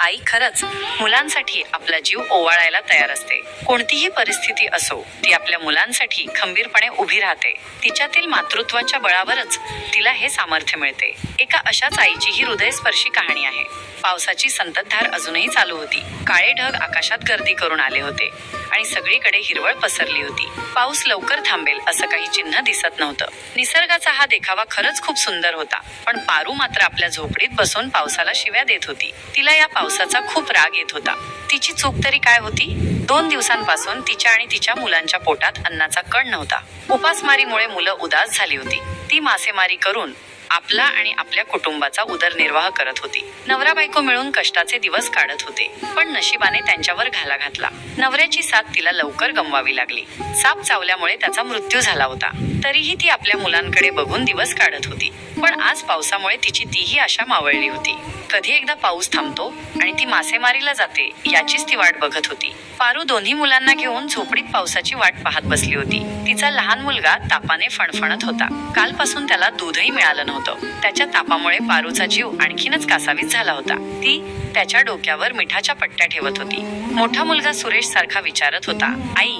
आई खरंच मुलांसाठी आपला जीव ओवाळायला तयार असते. कोणतीही परिस्थिती असो ती आपल्या मुलांसाठी खंबीरपणे उभी राहते. तिच्यातील मातृत्वाच्या बळावरच तिला हे सामर्थ्य मिळते. एका अशाच आईची ही हृदयस्पर्शी कहाणी आहे. पावसाची संततधार अजूनही चालू होती. काळे ढग आकाशात गर्दी करून आले होते. आणि सगळीकडे हिरवळ पसरली होती. पाऊस लवकर थांबेल असं काही चिन्ह दिसत नव्हतं. निसर्गाचा हा देखावा खरंच खूप सुंदर होता पण पारू मात्र आपल्या झोपडीत बसून पावसाला शिव्या देत होती. तिला या पावसाचा खूप राग येत होता. तिची चूक तरी काय होती? दोन दिवसांपासून तिच्या आणि तिच्या मुलांच्या पोटात अन्नाचा कण नव्हता. उपासमारीमुळे मुलं उदास झाली होती. ती मासेमारी करून आपला आणि आपल्या कुटुंबाचा उदरनिर्वाह करत होती. नवरा बायको मिळून कष्टाचे दिवस काढत होते पण नशिबाने त्यांच्यावर घाला घातला. नवऱ्याची साथ तिला लवकर गमवावी लागली. साप चावल्यामुळे त्याचा मृत्यू झाला होता. तरीही ती आपल्या मुलांकडे बघून दिवस काढत होती. पण आज पावसामुळे तिची तीही आशा मावळली होती. कधी एकदा पाऊस थांबतो आणि ती मासेमारीला जाते याचीच ती वाट बघत होती. पारू दोन्ही मुलांना घेऊन झोपडीत पावसाची वाट पाहत बसली होती. तिचा लहान मुलगा तापाने फणफणत होता. कालपासून त्याला दूधही मिळालं नव्हतं. त्याच्या तापामुळे पारूचा जीव आणखीनच कासावीस झाला होता. ती त्याच्या डोक्यावर मिठाच्या पट्ट्या ठेवत होती. मोठा मुलगा सुरेश सारखा विचारत होता आई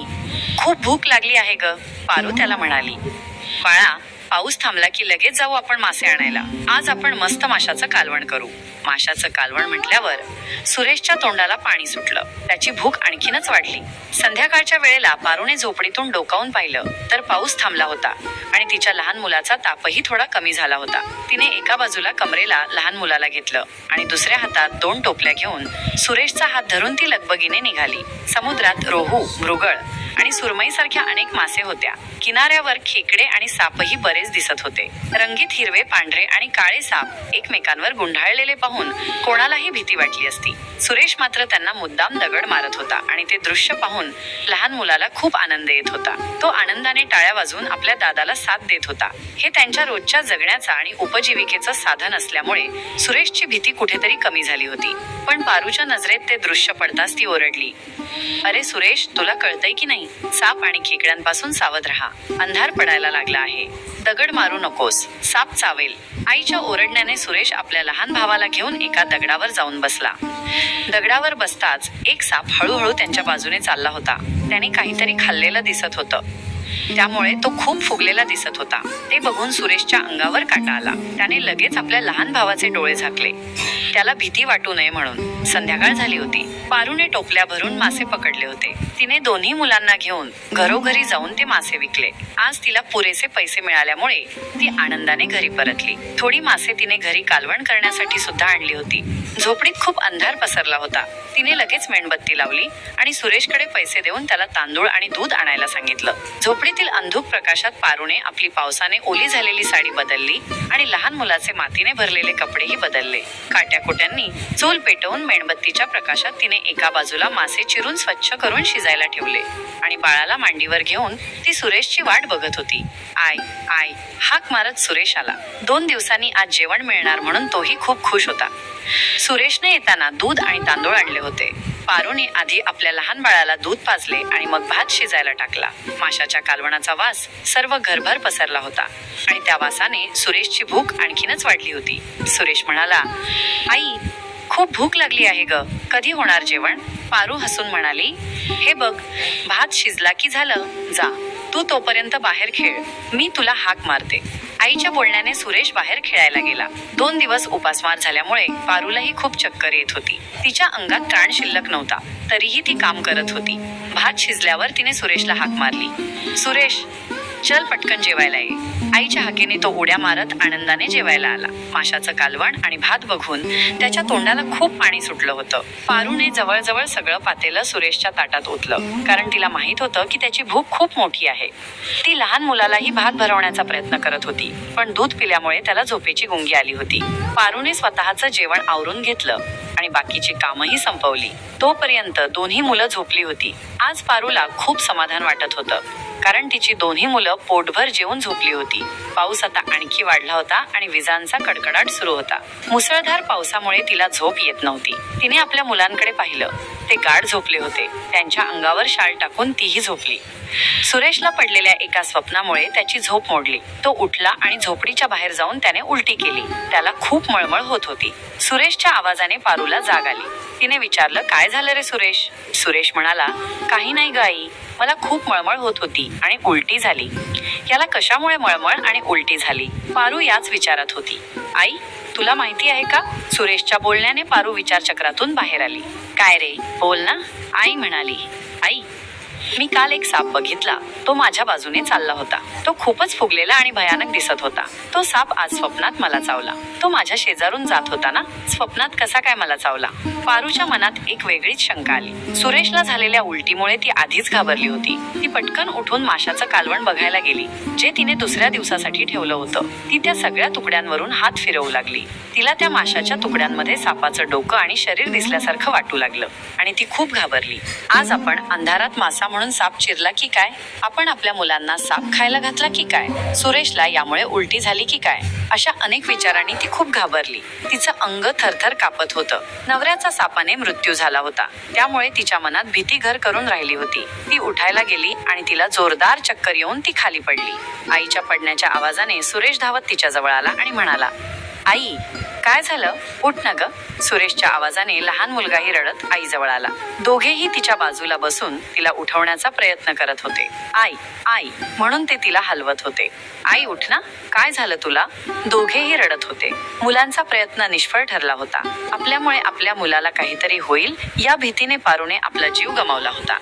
खूप भूक लागली आहे ग पारू त्याला म्हणाली. बाळा पाऊस थांबला की लगेच जाऊ आपण मासे आणायला. आज आपण मस्त माशाचं कालवण करू. माशाचं कालवण म्हटल्यावर सुरेशच्या तोंडाला पाणी सुटलं. त्याची भूक आणखीनच वाढली. संध्याकाळच्या वेळेला पारूने झोपडीतून डोकावून पाहिलं तर पाऊस थांबला होता आणि तिच्या लहान मुलाचा तापही थोडा कमी झाला होता. तिने एका बाजूला कमरेला लहान मुलाला घेतलं आणि दुसऱ्या हातात दोन टोपल्या घेऊन सुरेशचा हात धरून ती लगबगीने निघाली. समुद्रात रोहू मृगळ आणि सुरमईसारख्या अनेक मासे होत्या. किनाऱ्यावर खेकडे आणि सापही बरेच दिसत होते. रंगीत हिरवे पांढरे आणि काळे साप एकमेकांवर गुंढाळलेले पाहून कोणालाही भीती वाटली असती. सुरेश मात्र त्यांना मुद्दाम दगड मारत होता आणि ते दृश्य पाहून लहान मुलाला खूप आनंद येत होता. तो आनंदाने टाळ्या वाजवून आपल्या दादाला साथ देत होता. हे त्यांच्या रोजच्या जगण्याचा आणि उपजीविकेचं साधन असल्यामुळे सुरेशची भीती कुठेतरी कमी झाली होती. पण पारूच्या नजरेत ते दृश्य पडताच ती ओरडली. अरे सुरेश तुला कळतंय की नाही? साप आणि खेकड्यांपासून सावध राहा. अंधार पडायला लागला आहे. दगड मारू नकोस. साप चावेल. आईच्या ओरडण्याने सुरेश आपल्या लहान भावाला घेऊन एका दगडावर जाऊन बसला. दगडावर बसताच एक साप हळूहळू त्यांच्या बाजूने चालला होता. त्याने काहीतरी खाल्लेलं दिसत होतं. त्यामुळे तो खूप फुगलेला दिसत होता. ते बघून सुरेशच्या अंगावर काटा आला. त्याने लगेच आपल्या लहान भावाचे डोळे झाकले. त्याला भीती वाटू नये म्हणून. संध्याकाळ झाली होती. पारूने टोपल्या भरून मासे पकडले होते. तिने दोन्ही मुलांना घेऊन घरोघरी जाऊन ते मासे विकले. आज तिला पुरेसे पैसे मिळाल्यामुळे ती आनंदाने घरी परतली. थोडी मासे तिने घरी कालवण करण्यासाठी सुद्धा आणली होती. झोपडीत खूप अंधार पसरला होता. तिने लगेच मेणबत्ती लावली आणि सुरेशकडे पैसे देऊन त्याला तांदूळ आणि दूध आणायला सांगितलं. झोपडीत झोपडीतील अंधुक प्रकाशात पारुणे आपली पावसाने ओली झालेली साडी बदलली आणि लहान मुलाचे मातीने भरलेले कपडेही बदलले. काट्याकोट्यांनी चूल पेटवून मेणबत्तीच्या प्रकाशात तिने एका बाजूला मासे चिरून स्वच्छ करून शिजायला ठेवले आणि बाळाला मांडीवर घेऊन ती सुरेशची वाट बघत होती. आय आय हाक मारत सुरेश आला. दोन दिवसांनी आज जेवण मिळणार म्हणून तोही खूप खुश होता. सुरेशने येताना दूध आणि तांदूळ आणले होते. पारूने आधी आपल्या लहान बाळाला दूध पाजले आणि मग भात शिजायला टाकला. माशाच्या कालवणाचा वास सर्व घरभर पसरला होता. आणि त्या वासाने सुरेशची भूक आणखीनच वाढली होती. सुरेश म्हणाला आई खूप भूक लागली आहे ग. कधी होणार जेवण? पारू हसून म्हणाली हे बघ भात शिजला की झालं. जा. तू तोपर्यंत बाहेर खेळ. मी तुला हाक मारते. आईच्या बोलण्याने सुरेश बाहेर खेळायला गेला. दोन दिवस उपासमार झाल्यामुळे पारूलाही खूप चक्कर येत होती. तिच्या अंगात प्राण शिल्लक नव्हता. तरीही ती काम करत होती. भात शिजल्यावर तिने सुरेशला हाक मारली. सुरेश चल पटकन जेवायला ये. आईच्या हाकेने तो उड्या मारत आनंदाने जेवायला आला. माशाचं कालवण आणि भात बघून त्याच्या तोंडाला खूप पाणी सुटलं होतं. पारूने जवळजवळ सगळं पातेलं सुरेशच्या ताटात ओतलं. कारण तिला माहीत होतं की त्याची भूक खूप मोठी आहे. ती लहान मुलालाही भात भरवण्याचा प्रयत्न करत होती. पण दूध पिल्यामुळे त्याला झोपेची गुंगी आली होती. पारूने स्वतःचं जेवण आवरून घेतलं आणि बाकीची कामही संपवली. तोपर्यंत दोन्ही मुलं झोपली होती. आज पारूला खूप समाधान वाटत होतं. कारण तिची दोन्ही मुलं पोटभर जेवून झोपली होती. पाऊस आता आणखी वाढला होता आणि विजांचा कडकडाट सुरू होता. मुसळधार पावसामुळे तिला झोप येत नव्हती. तिने आपल्या मुलांकडे पाहिलं. ते गाढ झोपले होते. त्यांच्या अंगावर शाल टाकून तीही झोपली. सुरेशला पडलेल्या एका स्वप्नामुळे त्याची झोप मोडली. तो उठला आणि झोपडीच्या बाहेर जाऊन त्याने उलटी केली. त्याला खूप मळमळ होत होती. सुरेशच्या आवाजाने पारूला जाग आली. तिने विचारलं काय झालं रे सुरेश? सुरेश म्हणाला काही नाही ग आई. मला खूप मळमळ होत होती. आणि उलटी झाली. याला कशामुळे मळमळ आणि उलटी झाली? पारू याच विचारात होती. आई तुला माहिती आहे का? सुरेशच्या बोलण्याने पारू विचारचक्रातून बाहेर आली. काय रे? बोल ना. आई म्हणाली. आई मी काल एक साप बघितला. तो माझ्या बाजूने चालला होता. तो खूपच फुगलेला आणि भयानक दिसत होता. तो साप आज स्वप्नात मला चावला. तो माझ्या शेजारून जात होता ना? स्वप्नात कसा काय मला चावला? पारूच्या मनात एक वेगळीच शंका आली. सुरेशला झालेल्या उलटीमुळे ती आधीच घाबरली होती. ती पटकन उठून माशाचं कालवण बघायला गेली जे तिने दुसऱ्या दिवसासाठी ठेवलं होतं. ती त्या सगळ्या तुकड्यांवरून हात फिरवू लागली. तिला त्या माशाच्या तुकड्यांमध्ये सापाचं डोकं आणि शरीर दिसल्यासारखं वाटू लागलं आणि ती खूप घाबरली. आज आपण अंधारात मासा म्हणून म्हणून साप चिरला की काय? आपण आपल्या मुलांना साप खायला घातला की काय? सुरेशला यामुळे उलटी झाली की काय? अशा अनेक विचारांनी ती खूप घाबरली. तिचं अंग थरथर कापत होतं. नवऱ्याचा सापाने मृत्यू झाला होता. त्यामुळे तिच्या मनात भीती घर करून राहिली होती. ती उठायला गेली आणि तिला जोरदार चक्कर येऊन ती खाली पडली. आईच्या पडण्याच्या आवाजाने सुरेश धावत तिच्या जवळ आला आणि म्हणाला आई काय झालं? उठ ना ग. सुरेशच्या आवाजाने लहान मुलगाही रडत आईजवळ आला. दोघेही तिच्या बाजूला बसून तिला उठवण्याचा प्रयत्न करत होते. आई आई म्हणून ते तिला हलवत होते. आई उठ ना. काय झालं तुला? दोघेही रडत होते. मुलांचा प्रयत्न निष्फळ ठरला होता. आपल्यामुळे आपल्या मुलाला काहीतरी होईल या भीतीने पारूने आपला जीव गमावला होता.